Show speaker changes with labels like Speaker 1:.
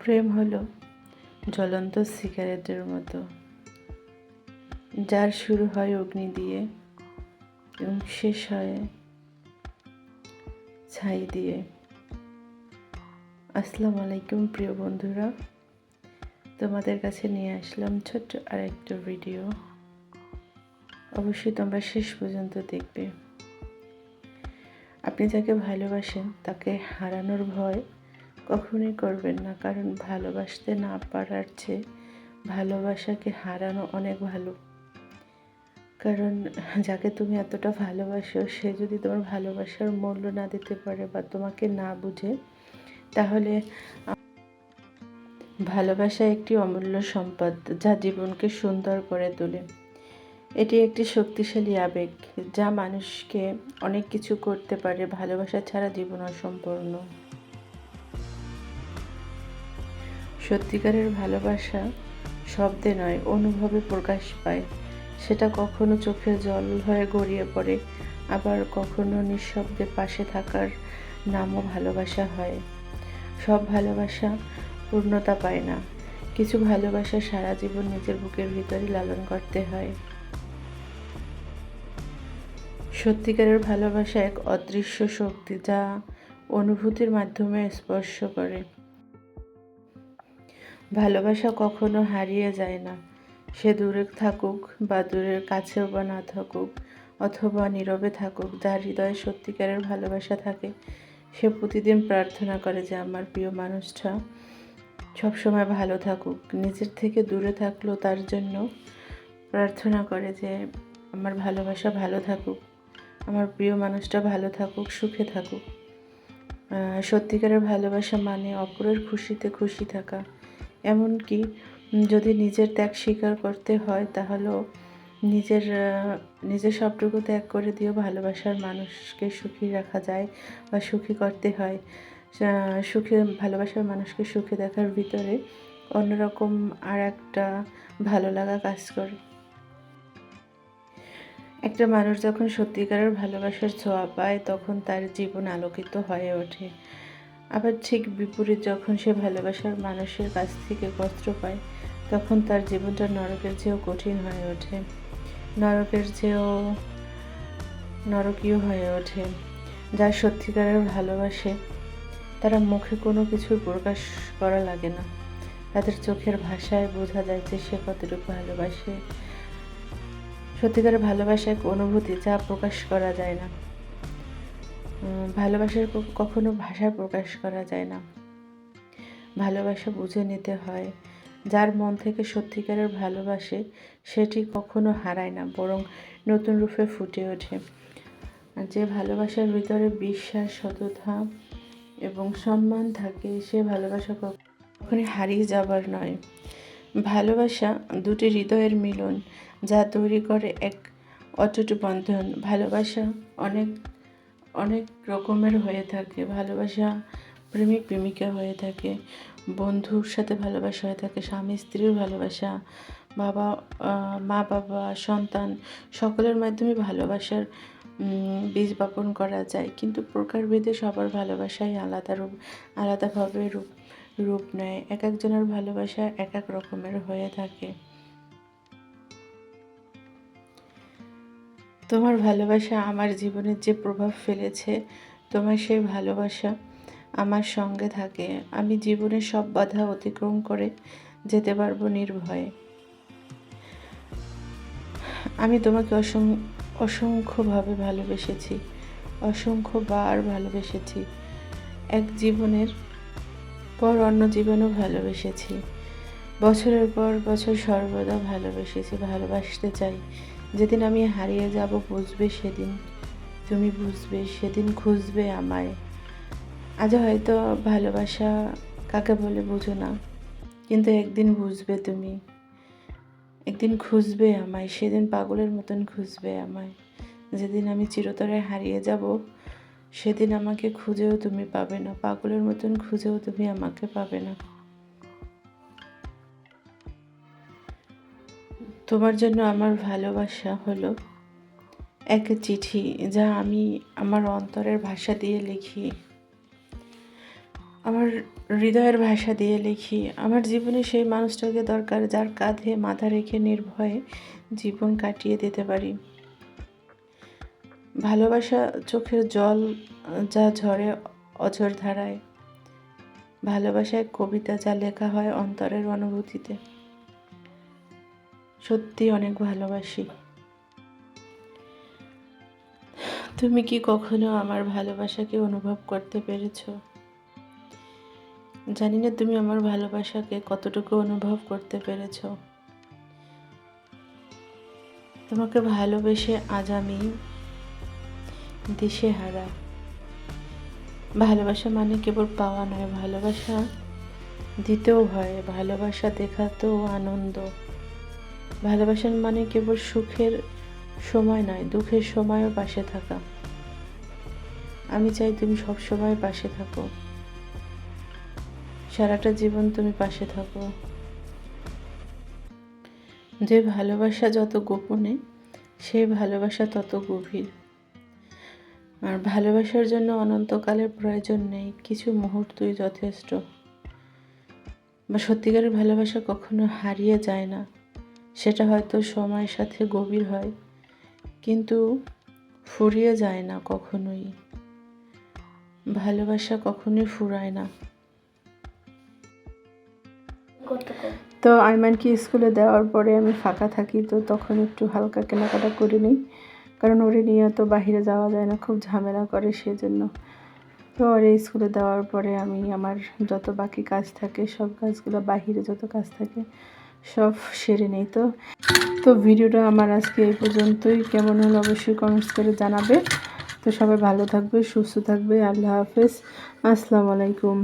Speaker 1: প্রেম হলো জ্বলন্ত সিগারেটের মতো, যার শুরু হয় অগ্নি দিয়ে এবং শেষ হয় ছাই দিয়ে। আসসালামু আলাইকুম প্রিয় বন্ধুরা, তোমাদের কাছে নিয়ে আসলাম ছোট্ট আরেকটা ভিডিও। অবশ্যই তোমরা শেষ পর্যন্ত দেখবে। আপনি যাকে ভালোবাসেন তাকে হারানোর ভয় কখনোই করবেন না, কারণ ভালোবাসতে না পারার চেয়ে ভালোবাসাকে হারানো অনেক ভালো। কারণ যাকে তুমি এতটা ভালোবাসো, সে যদি তোমার ভালোবাসার মূল্য না দিতে পারে বা তোমাকে না বুঝে, তাহলে ভালোবাসা একটি অমূল্য সম্পদ যা জীবনকে সুন্দর করে তোলে। এটি একটি শক্তিশালী আবেগ যা মানুষকে অনেক কিছু করতে পারে, ভালোবাসা ছাড়া জীবন অসম্পূর্ণ। সত্যিকারের ভালোবাসা শব্দে নয়, অনুভবে প্রকাশ পায়। সেটা কখনো চোখে জল হয়ে গড়িয়ে পড়ে, আবার কখনো নিঃশব্দে পাশে থাকার নামও ভালোবাসা হয়। সব ভালোবাসা পূর্ণতা পায় না। কিছু ভালোবাসা সারা জীবন নিজের বুকের ভিতরে লালন করতে হয়। সত্যিকারের ভালোবাসা এক অদৃশ্য শক্তি যা অনুভূতির মাধ্যমে স্পর্শ করে। ভালোবাসা কখনো হারিয়ে যায় না। সে দূরে থাকুক বা দূরের কাছেও বা না থাকুক, অথবা নীরবে থাকুক, যার হৃদয়ে সত্যিকারের ভালোবাসা থাকে, সে প্রতিদিন প্রার্থনা করে যে, আমার প্রিয় মানুষটা সবসময় ভালো থাকুক। নিজের থেকে দূরে থাকলেও তার জন্য প্রার্থনা করে যে, আমার ভালোবাসা ভালো থাকুক, আমার প্রিয় মানুষটা ভালো থাকুক, সুখে থাকুক। সত্যিকারের ভালোবাসা মানে অপরের খুশিতে খুশি থাকা। এমনকি যদি নিজের ত্যাগ স্বীকার করতে হয়, তাহলেও নিজের নিজের সবটুকু ত্যাগ করে দিয়েও ভালোবাসার মানুষকে সুখী রাখা যায় বা সুখী করতে হয়। সুখে, ভালোবাসার মানুষকে সুখে দেখার ভিতরে অন্যরকম আর একটা ভালো লাগা কাজ করে। একটা মানুষ যখন সত্যিকারের ভালোবাসার ছোঁয়া পায়, তখন তার জীবন আলোকিত হয়ে ওঠে। আবার ঠিক বিপরীত যখন সে ভালোবাসার মানুষের কাছ থেকে কষ্ট পায়, তখন তার জীবনটা নরকের চেয়েও কঠিন হয়ে ওঠে। নরকের চেয়েও নরকীয় হয়ে ওঠে। যার সত্যিকারের ভালোবাসে, তারা মুখে কোনো কিছুর প্রকাশ করা লাগে না। তাদের চোখের ভাষায় বোঝা যায় যে সে কতটুকু ভালোবাসে। সত্যিকারের ভালোবাসা এক অনুভূতি যা প্রকাশ করা যায় না। ভালোবাসার কখনো ভাষায় প্রকাশ করা যায় না। ভালোবাসা বুঝে নিতে হয়। যার মন থেকে সত্যিকারের ভালোবাসে, সেটি কখনো হারায় না, বরং নতুন রূপে ফুটে ওঠে। যে ভালোবাসার ভিতরে বিশ্বাস, সততা এবং সম্মান থাকে, সে ভালোবাসা কখনই হারিয়ে যাবার নয়। ভালোবাসা দুটি হৃদয়ের মিলন, যা তৈরি করে এক অটুট বন্ধন। ভালোবাসা অনেক অনেক রকমের হয়ে থাকে। ভালোবাসা প্রেমিক, প্রেমিকা হয়ে থাকে। বন্ধুর সাথে ভালোবাসা হয়ে থাকে। স্বামী, স্ত্রীর ভালোবাসা, বাবা মা, বাবা, সন্তান সকলের মাধ্যমে ভালোবাসার বীজ বপন করা যায়। কিন্তু প্রকারভেদে সবার ভালোবাসাই আলাদা রূপ, আলাদাভাবে রূপ রূপ নেয়। এক একজনের ভালোবাসা এক এক রকমের হয়ে থাকে। তোমার ভালোবাসা আমার জীবনের যে প্রভাব ফেলেছে, তোমার সেই ভালোবাসা আমার সঙ্গে থাকে। আমি জীবনের সব বাধা অতিক্রম করে যেতে পারব নির্ভয়ে। আমি তোমাকে অসং, অসংখ্যভাবে ভালোবেসেছি, অসংখ্যবার ভালোবেসেছি। এক জীবনের পর অন্য জীবনও ভালোবেসেছি। বছরের পর বছর সর্বদা ভালোবেসেছি, ভালোবাসতে চাই। যেদিন আমি হারিয়ে যাব বুঝবে সেদিন। তুমি বুঝবে, সেদিন খুঁজবে আমায়। আজ হয়তো ভালোবাসা কাকে বলে বুঝো না, কিন্তু একদিন বুঝবে তুমি। একদিন খুঁজবে আমায়, সেদিন পাগলের মতন খুঁজবে আমায়। যেদিন আমি চিরতরে হারিয়ে যাব, সেদিন আমাকে খুঁজেও তুমি পাবে না, পাগলের মতন খুঁজেও তুমি আমাকে পাবে না। তোমার জন্য আমার ভালোবাসা হলো এক চিঠি যা আমি আমার অন্তরের ভাষা দিয়ে লিখি। আমার হৃদয়ের ভাষা দিয়ে লিখি। আমার জীবনে সেই মানুষটাকে দরকার যার কাঁধে মাথা রেখে নির্ভয়ে জীবন কাটিয়ে দিতে পারি। ভালোবাসা চোখের জল যা ঝরে অঝর ধারায়। ভালোবাসায় কবিতা যা লেখা হয় অন্তরের অনুভূতিতে। সত্যি অনেক ভালোবাসি। তুমি কি কখনো আমার ভালোবাসাকে অনুভব করতে পেরেছ? জানি না তুমি আমার ভালোবাসাকে কতটুকু অনুভব করতে পেরেছ। তোমাকে ভালোবেসে আজ আমি দিশে হারা ভালোবাসা মানে কেবল পাওয়া নয়, ভালোবাসা দিতেও হয়, ভালোবাসা দেখাতেও আনন্দ। ভালোবাসার মানে কেবল সুখের সময় নয়, দুঃখের সময়ও পাশে থাকা। আমি চাই তুমি সব সময় পাশে থাকো। সারাটা জীবন তুমি পাশে থাকো। যে ভালোবাসা যত গোপনে সেই ভালোবাসা তত গভীর। আর ভালোবাসার জন্য অনন্তকালের প্রয়োজন নেই, কিছু মুহূর্তই যথেষ্ট। বা সত্যিকারের ভালোবাসা কখনো হারিয়ে যায় না। সেটা হয়তো সময়ের সাথে গভীর হয়, কিন্তু ফুরিয়ে যায় না কখনোই। ভালোবাসা কখনোই ফুরায় না। তো আইমানকে স্কুলে দেওয়ার পরে আমি ফাঁকা থাকি, তো তখন একটু হালকা কেনাকাটা করে নিই কারণ ওরে নিয়ে তো বাহিরে যাওয়া যায় না, খুব ঝামেলা করে সেজন্য। তো এই স্কুলে দেওয়ার পরে আমি আমার যত বাকি কাজ থাকে, সব কাজগুলো, বাহিরে যত কাজ থাকে, সব সেরে নেই তো। তো ভিডিওটা আমার আজকে এই পর্যন্তই। কেমন হলো অবশ্যই কমেন্টস করে জানাবে। তো সবাই ভালো থাকবে, সুস্থ থাকবে। আল্লাহ হাফেজ। আসসালামু আলাইকুম।